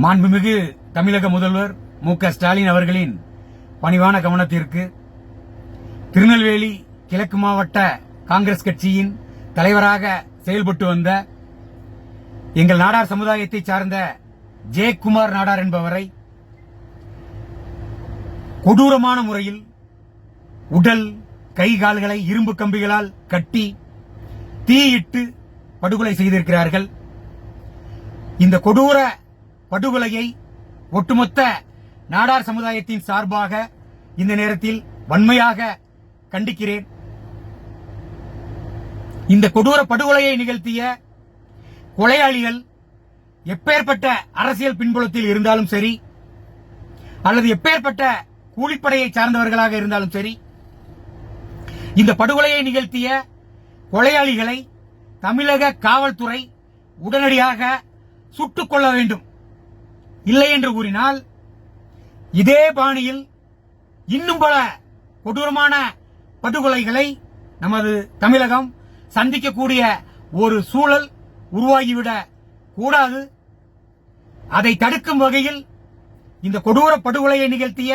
மாண்புமிகு தமிழக முதல்வர் மு க ஸ்டாலின் அவர்களின் பணிவான கவனத்திற்கு திருநெல்வேலி கிழக்கு மாவட்ட காங்கிரஸ் கட்சியின் தலைவராக செயல்பட்டு வந்த எங்கள் நாடார் சமுதாயத்தை சார்ந்த ஜெயக்குமார் நாடார் என்பவரை கொடூரமான முறையில் உடல் கை கால்களை இரும்பு கம்பிகளால் கட்டி தீயிட்டு படுகொலை செய்திருக்கிறார்கள். இந்த கொடூர படுகொலையை ஒட்டுமொத்த நாடார் சமுதாயத்தின் சார்பாக இந்த நேரத்தில் வன்மையாக கண்டிக்கிறேன். இந்த கொடூர படுகொலையை நிகழ்த்திய கொலையாளிகள் எப்பேற்பட்ட அரசியல் பின்புலத்தில் இருந்தாலும் சரி அல்லது எப்பேற்பட்ட கூலிப்படையை சார்ந்தவர்களாக இருந்தாலும் சரி இந்த படுகொலையை நிகழ்த்திய கொலையாளிகளை தமிழக காவல்துறை உடனடியாக சுட்டுக் கொள்ள வேண்டும். இல்லை என்று கூறினால் இதே பாணியில் இன்னும் பல கொடூரமான படுகொலைகளை நமது தமிழகம் சந்திக்கக்கூடிய ஒரு சூழல் உருவாகிவிட கூடாது. அதை தடுக்கும் வகையில் இந்த கொடூர படுகொலையை நிகழ்த்திய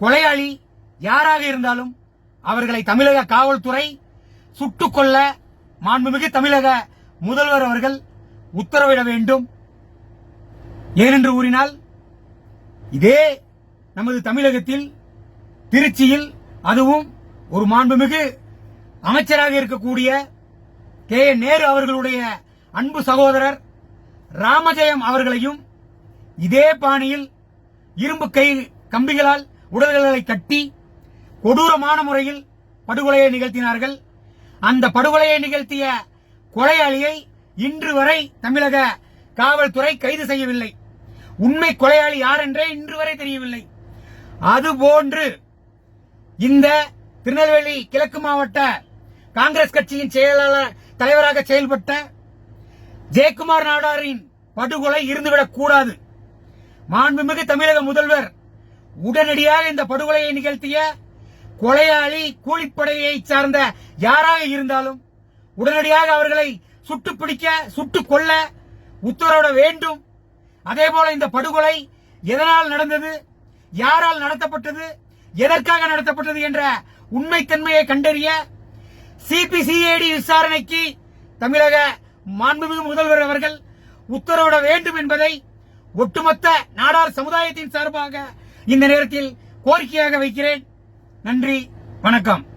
கொலையாளி யாராக இருந்தாலும் அவர்களை தமிழக காவல்துறை சுட்டுக்கொள்ள மாண்புமிகு தமிழக முதல்வர் அவர்கள் உத்தரவிட வேண்டும். ஏனென்று கூறினால் இதே நமது தமிழகத்தில் திருச்சியில் அதுவும் ஒரு மாண்புமிகு அமைச்சராக இருக்கக்கூடிய கே. நேரு அவர்களுடைய அன்பு சகோதரர் ராமஜெயம் அவர்களையும் இதே பாணியில் இரும்பு கை கம்பிகளால் உடல்களை கட்டி கொடூரமான முறையில் படுகொலையை நிகழ்த்தினார்கள். அந்த படுகொலையை நிகழ்த்திய கொலையாளியை இன்று வரை தமிழக காவல்துறை கைது செய்யவில்லை. உண்மை கொலையாளி யார் என்றே இன்று வரை தெரியவில்லை. அதுபோன்று இந்த திருநெல்வேலி கிழக்கு மாவட்ட காங்கிரஸ் கட்சியின் செயலாளர் தலைவராக செயல்பட்ட ஜெயக்குமார் நாடாரின் படுகொலை இருந்துவிடக் கூடாது. மாண்புமிகு தமிழக முதல்வர் உடனடியாக இந்த படுகொலையை நிகழ்த்திய கொலையாளி கூலிப்படையை சார்ந்த யாராக இருந்தாலும் உடனடியாக அவர்களை சுட்டு பிடிக்க சுட்டுக் கொல்ல உத்தரவிட வேண்டும். அதே போல இந்த படுகொலை எதனால் நடந்தது? யாரால் நடத்தப்பட்டது? எதற்காக நடத்தப்பட்டது என்ற உண்மைத்தன்மையை கண்டறிய சிபிசிஐடி விசாரணைக்கு தமிழக மாண்புமிகு முதல்வர் அவர்கள் உத்தரவிட வேண்டும் என்பதை ஒட்டுமொத்த நாடார் சமுதாயத்தின் சார்பாக இந்த நேரத்தில் கோரிக்கையாக வைக்கிறேன். நன்றி வணக்கம்.